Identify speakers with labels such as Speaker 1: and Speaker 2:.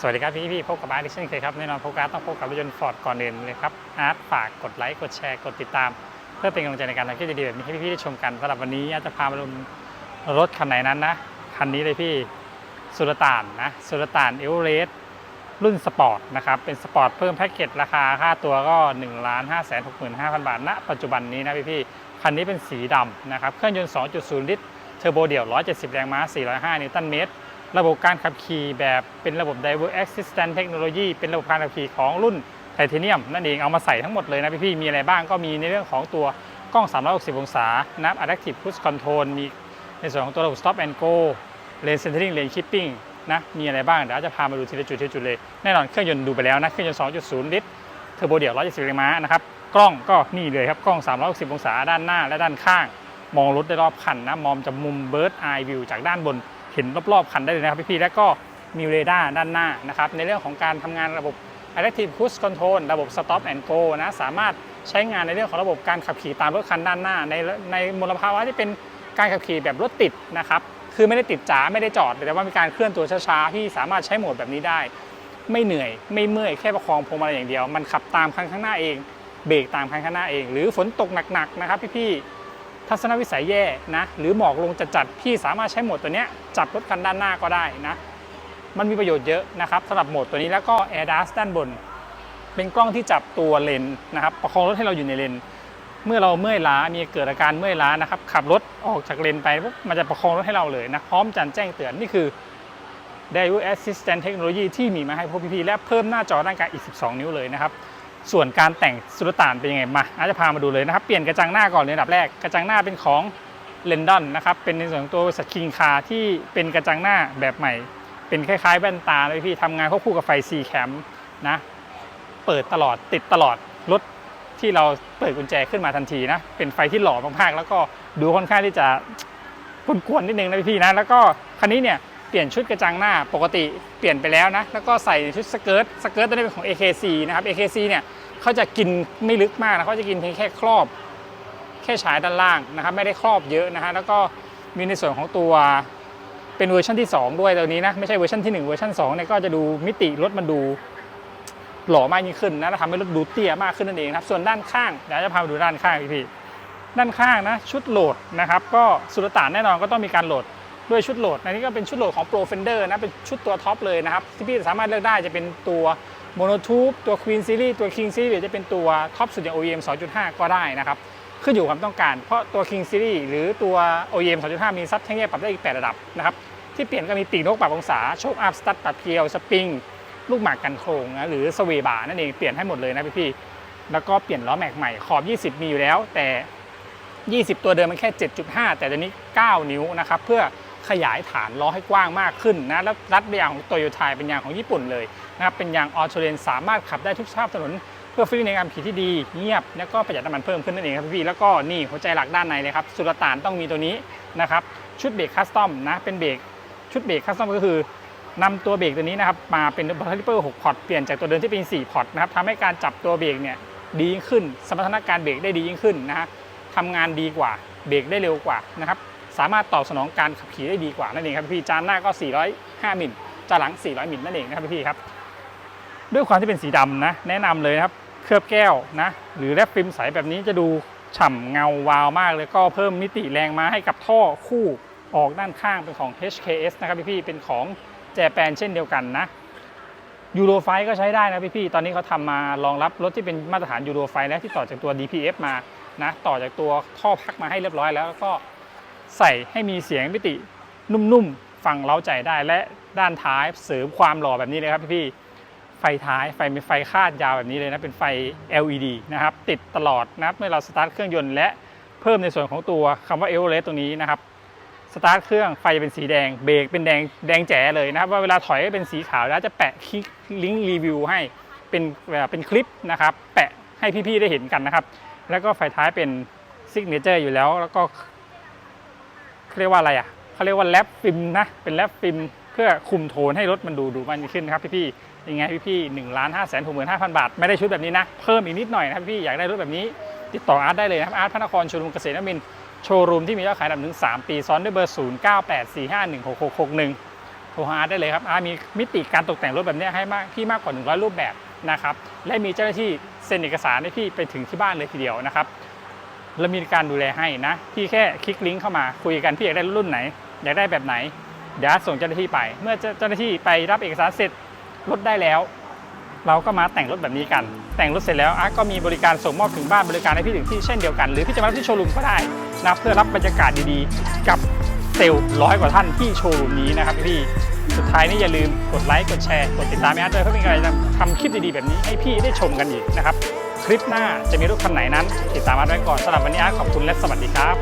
Speaker 1: สวัสดีครับพี่พี่ๆพบกับอาร์ตอีกเช่นเคยครับแน่นอนพบกับอาร์ตต้องพบกับรถยนต์ฟอร์ดก่อนอื่นเลยครับอาร์ตฝากกดไลค์กดแชร์กดติดตาม เพื่อเป็นกำลังใจในการทำคลิปดีๆแบบนี้ให้พี่ๆได้ชมกันสำหรับวันนี้อาร์ตจะพามาดูรถคันไหนนั้นนะคันนี้เลยพี่สุลต่านนะสุลต่านเอเวอเรสต์รุ่นสปอร์ตนะครับเป็นสปอร์ตเพิ่มแพ็กเกจราคาค่าตัวก็1 5 6 5 5 0 0 0บาทณปัจจุบันนี้นะพี่ๆคันนี้เป็นสีดำนะครับเครื่องยนต์ 2.0 ลิตรเทอร์โบเดี่ยว 170 แรงม้า 405 นิวตันเมตร ระบบการขับขี่แบบเป็นระบบ Driver Assistant Technology เป็นระบบการขับขี่ของรุ่นไทเทเนียมนั่นเองเอามาใส่ทั้งหมดเลยนะพี่ๆมีอะไรบ้างก็มีในเรื่องของตัวกล้อง 360 องศานับ Adaptive Cruise Control มีในส่วนของตัวระบบ Stop and Go Lane Centering Lane Keeping นะมีอะไรบ้าง เดี๋ยวจะพามาดูทีละจุดทีละจุดเลย แน่นอนเครื่องยนต์ดูไปแล้วนะเครื่องยนต์ 2.0 ลิตรเทอร์โบเดี่ยว170แรงม้านะครับกล้องก็นี่เลยครับกล้อง 360 องศาด้านหน้าและด้านข้าง มองรถได้รอบคันนะมองจากมุม Bird Eye View จากด้านบน ห็นรอบๆคันได้เลยนะครับพี่ๆแล้วก็มีเรดาร์ด้านหน้านะครับในเรื่องของการทำงานระบบ Adaptive Cruise Control ระบบ Stop and Go นะสามารถใช้งานในเรื่องของระบบการขับขี่ตามรถคันด้านหน้า ในในมลภาวะที่เป็นการขับขี่แบบรถติดนะครับคือไม่ได้ติดจ๋าไม่ได้จอด แต่ว่ามีการเคลื่อนตัวช้าๆที่สามารถใช้โหมดแบบนี้ได้ ไม่เหนื่อยไม่เมื่อยแค่ประคองพวงมาลัยอย่างเดียว มันขับตามคันข้างหน้าเอง เบรกตามคันข้างหน้าเอง หรือฝนตกหนักๆนะครับพี่ๆ ทัศนวิสัยแย่นะหรือหมอกลงจัดๆพี่สามารถใช้โหมดตัวเนี้ยจับรถคันด้านหน้าก็ได้นะมันมีประโยชน์เยอะนะครับสำหรับโหมดตัวนี้แล้วก็ a i r d a s ด้านบน เป็นกล้องที่จับตัวเลนนะครับประคองรถให้เราอยู่ในเลนเมื่อเราเมื่อยล้ามีเกิดอาการเมื่อยล้านะครับขับรถออกจากเลนไปปุ๊บมันจะประคองรถให้เราเลยนะพร้อมจันแจ้งเตือนนี่คือ d r i v e Assistant Technology ที่มีมาให้พวกพี่ๆและเพิ่มหน้าจอด้านกลางอีก 12 นิ้วเลยนะครับ ส่วนการแต่งสุลต่านเป็นยังไงมาอาจจะพามาดูเลยนะครับ เปลี่ยนกระจังหน้าก่อนเลยอันดับแรกกระจังหน้าเป็นของเลนดอนนะครับเป็นในส่วนของตัวสกิงคาที่เป็นกระจังหน้าแบบใหม่ เป็นคล้ายๆแว่นตาเลยพี่ทำงานควบคู่กับไฟ C cam นะเปิดตลอดติดตลอดรถที่เราเปิดกุญแจขึ้นมาทันทีนะเป็นไฟที่หล่อมากๆ แล้วก็ดูค่อนข้างที่จะกวนๆนิดนึงนะพี่นะแล้วก็คันนี้เนี่ย เปลี่ยนชุดกระจังหน้าปกติเปลี่ยนไปแล้วนะ แล้วก็ใส่ชุดสเกิร์ตสเกิร์ตตัวนี้เป็นของ AKC นะครับ AKC เนี่ยเขาจะกินไม่ลึกมากนะเขาจะกินเพียงแค่ครอบ แค่ฉายด้านล่างนะครับ ไม่ได้ครอบเยอะนะฮะแล้วก็มีในส่วนของตัวเป็นเวอร์ชันที่ 2 ด้วยตัวนี้นะ ไม่ใช่เวอร์ชันที่ 1 เวอร์ชัน2เนี่ยก็จะดูมิติรถมันดูหล่อมากยิ่งขึ้นนะแล้วทำให้รถดูเตี้ยมากขึ้นนั่นเองครับส่วนด้านข้างเดี๋ยวจะพาไปดูด้านข้างพี่พี่ด้านข้างนะชุดโหลดนะครับ ก็สุลต่านแน่นอนก็ต้องมีการโหลด ด้วยชุดโหลดอันนี้ก็เป็นชุดโหลดของ Pro Fender นะ เป็นชุดตัวท็อปเลยนะครับ ที่พี่สามารถเลือกได้จะเป็นตัว Monotube ตัว Queen Series ตัว King Series หรือจะเป็นตัวท็อปสุดอย่าง OEM 2.5 ก็ได้นะครับ ขึ้นอยู่ความต้องการ เพราะตัว King Series หรือตัว OEM 2.5 มีซับแท่งแยกปรับได้อีก 8 ระดับนะครับ ที่เปลี่ยนก็มีปีกนกปรับองศา โชคอัพ สตัดปรับเกียว สปริง ลูกหมากกันโครงนะ หรือสเวบาร์นั่นเอง เปลี่ยนให้หมดเลยนะพี่ๆ แล้วก็เปลี่ยนล้อแม็กใหม่ ขอบ 20 มีอยู่แล้ว แต่ 20 ตัวเดิมมันแค่ 7.5 แต่ตอนนี้ 9 นิ้วนะครับ เพื่อ ขยายฐานล้อให้กว้างมากขึ้นนะแล้วรัดยางของโตโยต้าเป็นยางของญี่ปุ่นเลยนะครับเป็นยางออโตเรนสามารถขับได้ทุกสภาพถนน เพื่อฟรีในการขี่ที่ดี เงียบ แล้วก็ประหยัดน้ำมันเพิ่มขึ้นนั่นเองครับพี่แล้วก็นี่หัวใจหลักด้านในเลยครับสุลต่านต้องมีตัวนี้นะครับชุดเบรกคัสตอมนะเป็นเบรกชุดเบรกคัสตอมก็คือนำตัวเบรกตัวนี้นะครับมาเป็นบัตเตอรี่เปอร์6พอร์ตเปลี่ยนจากตัวเดิมที่เป็น 4 พอร์ตนะครับทำให้การจับตัวเบรกเนี่ยดียิ่งขึ้น สมรรถนะการเบรกได้ดียิ่งขึ้นนะฮะทำงานดีกว่าเบรกได้เร็วกว่านะครับ สามารถตอบสนองการขับขี่ได้ดีกว่านั่นเองครับพี่จานหน้าก็ 405มิลจานหลัง 400มิลนั่นเองนะครับพี่ครับ ด้วยความที่เป็นสีดำนะ แนะนำเลยครับ เคลือบแก้วนะ หรือแรปฟิล์มใสแบบนี้จะดูฉ่ำเงาวาวมากเลยก็เพิ่มมิติแรงมาให้กับท่อคู่ออกด้านข้างเป็นของ HKS นะครับพี่ๆเป็นของแจแปนเช่นเดียวกันนะยูโรไฟก็ใช้ได้นะพี่ๆตอนนี้เขาทำมารองรับรถที่เป็นมาตรฐานยูโรไฟและที่ต่อจากตัว DPF มานะต่อจากตัวท่อพักมาให้เรียบร้อยแล้วก็ ใส่ให้มีเสียงมิตินุ่มๆ ฟังเล้าใจได้และด้านท้ายเสริมความหล่อแบบนี้เลยครับพี่ๆไฟท้ายไฟเป็นไฟคาดยาวแบบนี้เลยนะเป็นไฟ LED นะครับติดตลอดนะครับเมื่อเราสตาร์ทเครื่องยนต์และเพิ่มในส่วนของตัวคำว่าเอเวอเรสตรงนี้นะครับสตาร์ทเครื่องไฟจะเป็นสีแดงเบรกเป็นแดงแดงแจ๋เลยนะครับว่าเวลาถอยก็เป็นสีขาวแล้วจะแปะคลิกลิงก์รีวิวให้เป็นแบบเป็นคลิปนะครับแปะให้พี่ๆได้เห็นกันนะครับแล้วก็ไฟท้ายเป็นซิกเนเจอร์อยู่แล้ว แล้วก็ เขาเรียกว่าอะไรอะเขาเรียกว่าแรปฟิล์มนะเป็นแรปฟิล์มเพื่อคุมโทนให้รถมันดูดูมันขึ้นนะครับพี่ๆยังไงพี่ๆหนึ่งล้านห้าแสนหกหมื่นห้าพันบาท ไม่ได้ชุดแบบนี้นะ เพิ่มอีกนิดหน่อยนะครับพี่อยากได้รถแบบนี้ ติดต่ออาร์ตได้เลยนะครับอาร์ตพระนครโชว์รูมเกษตรนมินโชว์รูมที่มียอดขายอันดับหนึ่งสามปี ซ้อนด้วยเบอร์ 0 9 8 4 5 1 6 6 6 1 โทรหาอาร์ตได้เลยครับอาร์ตมีมิติการตกแต่งรถแบบนี้ให้มากพี่มากกว่า 100 รูปแบบนะครับ และมีเจ้าหน้าที่เซ็นเอกสารให้พี่ไปถึงที่บ้านเลยทีเดียวนะครับ แล้วมีการดูแลให้นะ พี่แค่คลิกลิงก์เข้ามาคุยกันพี่อยากได้รุ่นไหน อยากได้แบบไหน เดี๋ยวส่งเจ้าหน้าที่ไป เมื่อเจ้าหน้าที่ไปรับเอกสารเสร็จรถได้แล้ว เราก็มาแต่งรถแบบนี้กัน แต่งรถเสร็จแล้วก็มีบริการส่งมอบถึงบ้านบริการให้พี่ถึงที่เช่นเดียวกันหรือพี่จะมาที่โชว์รูมก็ได้นะเพื่อรับบรรยากาศดีๆ กับเซลล์ร้อยกว่าท่านที่โชว์รูมนี้นะครับพี่สุดท้ายนี่อย่าลืมกดไลค์กดแชร์กดติดตามให้อาร์ตด้วยเพื่อเป็นกำลังใจทำคลิปดีๆแบบนี้ให้พี่ได้ชมกันอีกนะครับ คลิปหน้าจะมีรถคันไหนนั้น ติดตามมาร์ตไว้ก่อนสำหรับวันนี้อาร์ตขอบคุณและสวัสดีครับ